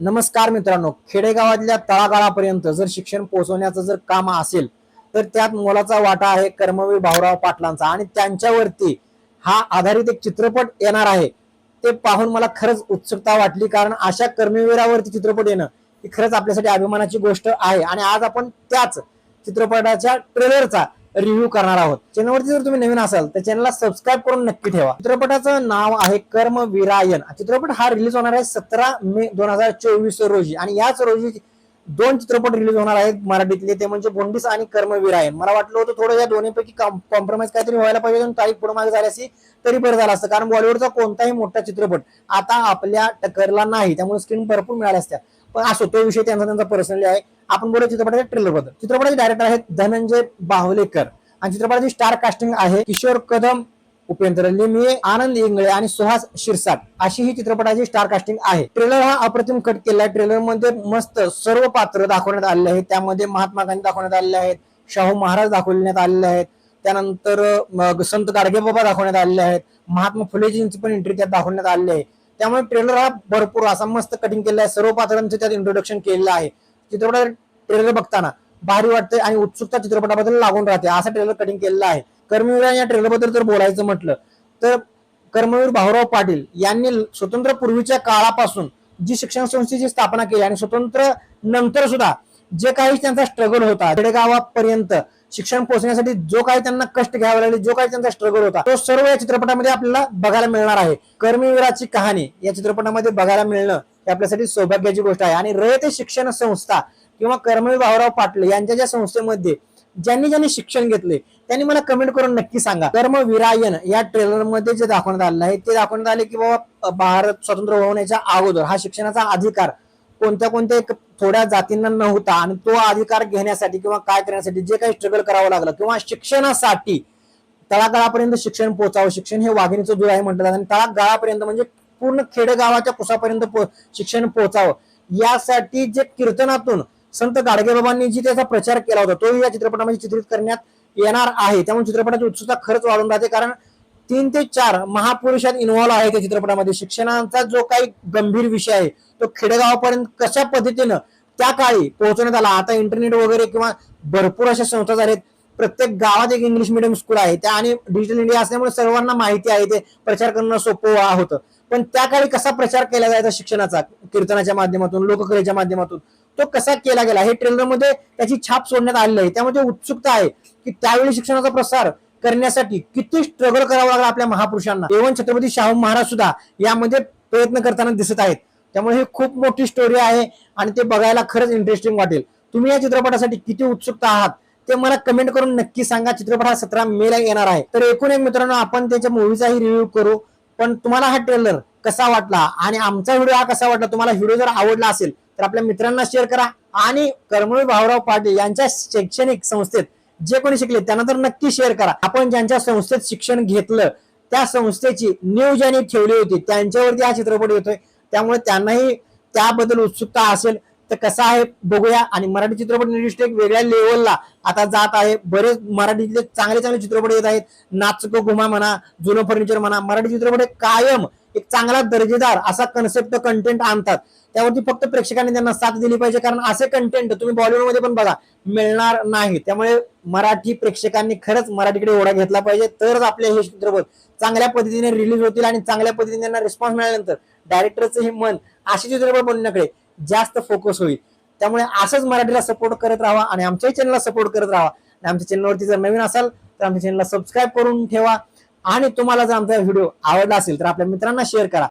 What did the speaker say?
नमस्कार मित्रांनो खेडेगावातल्या तळागाळापर्यंत जर शिक्षण पोहोचवण्याचं जर काम असेल तर त्यात मोलाचा वाटा आहे कर्मवीर भाऊराव पाटलांचा. आणि त्यांच्यावरती हा आधारित एक चित्रपट येणार आहे. ते पाहून मला खरंच उत्सुकता वाटली कारण अशा कर्मवीरावरती चित्रपट येणं ही खरंच आपल्यासाठी अभिमानाची गोष्ट आहे. आणि आज आपण त्याच चित्रपटाच्या ट्रेलरचा रिव्ह्यू करणार आहोत. चॅनलवरती जर तुम्ही नवीन असाल तर चॅनलला सबस्क्राईब करून नक्की ठेवा. चित्रपटाचं नाव आहे कर्म विरायन चित्रपट हा रिलीज होणार आहे सतरा मे दोन हजार चोवीस रोजी. आणि याच रोजी दोन चित्रपट रिलीज होणार आहेत मराठीतले. ते म्हणजे बोंडीस आणि कर्मवीरायन मला वाटलं होतं थोडं या दोन्हीपैकी कॉम्प्रोमाइज काहीतरी व्हायला पाहिजे तारीख पुढे मागे झाली असती तरी बरं झालं असतं. कारण बॉलिवूडचा कोणताही मोठा चित्रपट आता आपल्या टक्करला नाही. त्यामुळे स्क्रीन भरपूर मिळाल्या असत्या. पण असो तो विषय त्यांचा त्यांचा पर्सनली आहे. आपण बोलू चित्रपटाच्या ट्रेलरबद्दल. चित्रपटाचे डायरेक्टर आहेत धनंजय बाहुलेकर. आणि चित्रपटाची स्टार कास्टिंग आहे किशोर कदम उपेंद्र लिमये आनंद इंगळे आणि सुहास शिरसाट. अशी ही चित्रपटाची स्टार कास्टिंग आहे. ट्रेलर हा अप्रतिम कट केला आहे ट्रेलरमध्ये मस्त सर्व पात्र दाखवण्यात आलेले आहेत. त्यामध्ये महात्मा गांधी दाखवण्यात आलेले आहेत. शाहू महाराज दाखवण्यात आलेले आहेत. त्यानंतर संत गाडगे बाबा दाखवण्यात आलेले आहेत. महात्मा फुलेजींची पण एंट्री त्यात दाखवण्यात आलेली आहे. त्यामुळे ट्रेलर हा भरपूर असा मस्त कटिंग केलेला आहे. सर्व पात्रांचं त्यात इंट्रोडक्शन केलेलं आहे. चित्रपटात ट्रेलर बघताना भारी वाटते आणि उत्सुकता चित्रपटाबद्दल लागून राहते. असा ट्रेलर कटिंग केलेला आहे. कर्मवीर या ट्रेलरबद्दल जर बोलायचं म्हटलं तर कर्मवीर भाऊराव पाटील यांनी स्वतंत्र पूर्वीच्या काळापासून जी शिक्षण संस्थेची स्थापना केली आणि स्वतंत्र नंतर सुद्धा जे काही त्यांचा स्ट्रगल होता खेडेगावापर्यंत शिक्षण पोहोचण्यासाठी जो काही त्यांना कष्ट घ्यावे लागले जो काही त्यांचा स्ट्रगल होता तो सर्व या चित्रपटामध्ये आपल्याला बघायला मिळणार आहे. कर्मवीराची कहाणी या चित्रपटामध्ये बघायला मिळणं आपल्यासाठी सौभाग्याची गोष्ट आहे. आणि रयते शिक्षण संस्था किंवा कर्मवीर भाऊराव पाटले यांच्या ज्या संस्थेमध्ये ज्यांनी ज्यांनी शिक्षण घेतले त्यांनी मला कमेंट करून नक्की सांगा. कर्मवीरायन या ट्रेलरमध्ये जे दाखवण्यात आलेलं आहे ते दाखवण्यात आले की बाबा भारत स्वतंत्र होण्याच्या अगोदर हा शिक्षणाचा अधिकार कोणत्या कोणत्या एक थोड्या जातींना नव्हता आणि तो अधिकार घेण्यासाठी किंवा काय करण्यासाठी जे काही स्ट्रगल करावं लागलं किंवा शिक्षणासाठी तळागाळापर्यंत शिक्षण पोहोचावं शिक्षण हे वाघिणीचं दूर आहे म्हटलं जातं. आणि तळागाळापर्यंत म्हणजे पूर्ण खेडेगावाच्या कुसापर्यंत पो- शिक्षण पोहोचावं. यासाठी जे कीर्तनातून संत गाडगेबाबांनी जी त्याचा प्रचार केला होता तो या चित्रपटामध्ये चित्रित करण्यात येणार आहे. त्यामुळे चित्रपटाची उत्सुकता खरंच वाढून राहते कारण तीन ते चार महापुरुषात इन्व्हॉल्व्ह आहे त्या चित्रपटामध्ये. शिक्षणाचा जो काही गंभीर विषय आहे तो खेडेगावापर्यंत कशा पद्धतीनं त्या काळी पोहोचवण्यात आला? आता इंटरनेट वगैरे किंवा भरपूर अशा संस्था झालेत प्रत्येक गावात एक इंग्लिश मिडियम स्कूल आहे. त्या आणि डिजिटल इंडिया असल्यामुळे सर्वांना माहिती आहे ते प्रचार करणं सोपं होतं. पण त्या काळी कसा प्रचार केला जायचा शिक्षणाचा? कीर्तनाच्या माध्यमातून लोककलेच्या माध्यमातून? तो कसा केला गेला? हे ट्रेलरमध्ये त्याची छाप सोडण्यात आलेली आहे. त्यामध्ये उत्सुकता आहे की त्यावेळी शिक्षणाचा प्रसार करण्यासाठी किती स्ट्रगल करावं लागलं आपल्या महापुरुषांना. एवन छत्रपती शाहू महाराज सुद्धा यामध्ये प्रयत्न करताना दिसत आहेत. त्यामुळे ही खूप मोठी स्टोरी आहे आणि ते बघायला खरंच इंटरेस्टिंग वाटेल. तुम्ही या चित्रपटासाठी किती उत्सुकता आहात? ते मला कमेंट करून नक्की सांगा. चित्रपट हा सतरा मे ला येणार आहे. तर एकूण एक मित्रांनो आपण त्याच्या मूवीचाही रिव्ह्यू करू. पण तुम्हाला हा ट्रेलर कसा वाटला? आणि आमचा व्हिडिओ हा कसा वाटला? तुम्हाला व्हिडिओ जर आवडला असेल तर आपल्या मित्रांना शेअर करा. आणि कर्मवीर भाऊराव पाटील यांच्या शैक्षणिक संस्थेत जे कोणी शिकले त्यांना तर नक्की शेअर करा. आपण ज्यांच्या संस्थेत शिक्षण घेतलं त्या संस्थेची न्यूज ज्यांनी ठेवली होती. त्यांच्यावरती हा चित्रपट येतोय. त्यामुळे त्यांनाही त्याबद्दल उत्सुकता असेल. तर कसा आहे बघूया. आणि मराठी चित्रपट इंडस्ट्री एक वेगळ्या लेवलला आता जात आहे. बरेच मराठीतले चांगले चांगले चित्रपट येत आहेत. नाचको घुमा म्हणा जुनं फर्निचर म्हणा मराठी चित्रपट हे कायम एक चांगला दर्जेदार असा कन्सेप्ट कंटेंट आणतात. त्यावरती फक्त प्रेक्षकांनी त्यांना साथ दिली पाहिजे कारण असे कंटेंट तुम्ही बॉलिवूडमध्ये पण बघा मिळणार नाही. त्यामुळे मराठी प्रेक्षकांनी खरंच मराठीकडे ओढा घेतला पाहिजे. तरच आपले हे चित्रपट चांगल्या पद्धतीने रिलीज होतील आणि चांगल्या पद्धतीने त्यांना रिस्पॉन्स मिळाल्यानंतर डायरेक्टरचं हे मन असे चित्रपट बनवण्याकडे जास्त फोकस होईल. त्यामुळे असंच मराठीला सपोर्ट करत राहा आणि आमच्याही चॅनलला सपोर्ट करत राहा. आणि आमच्या चॅनलवरती जर नवीन असाल तर आमच्या चॅनलला सबस्क्राईब करून ठेवा. आणि तुम्हाला जर आमचा व्हिडिओ आवडला असेल तर आपल्या मित्रांना शेअर करा.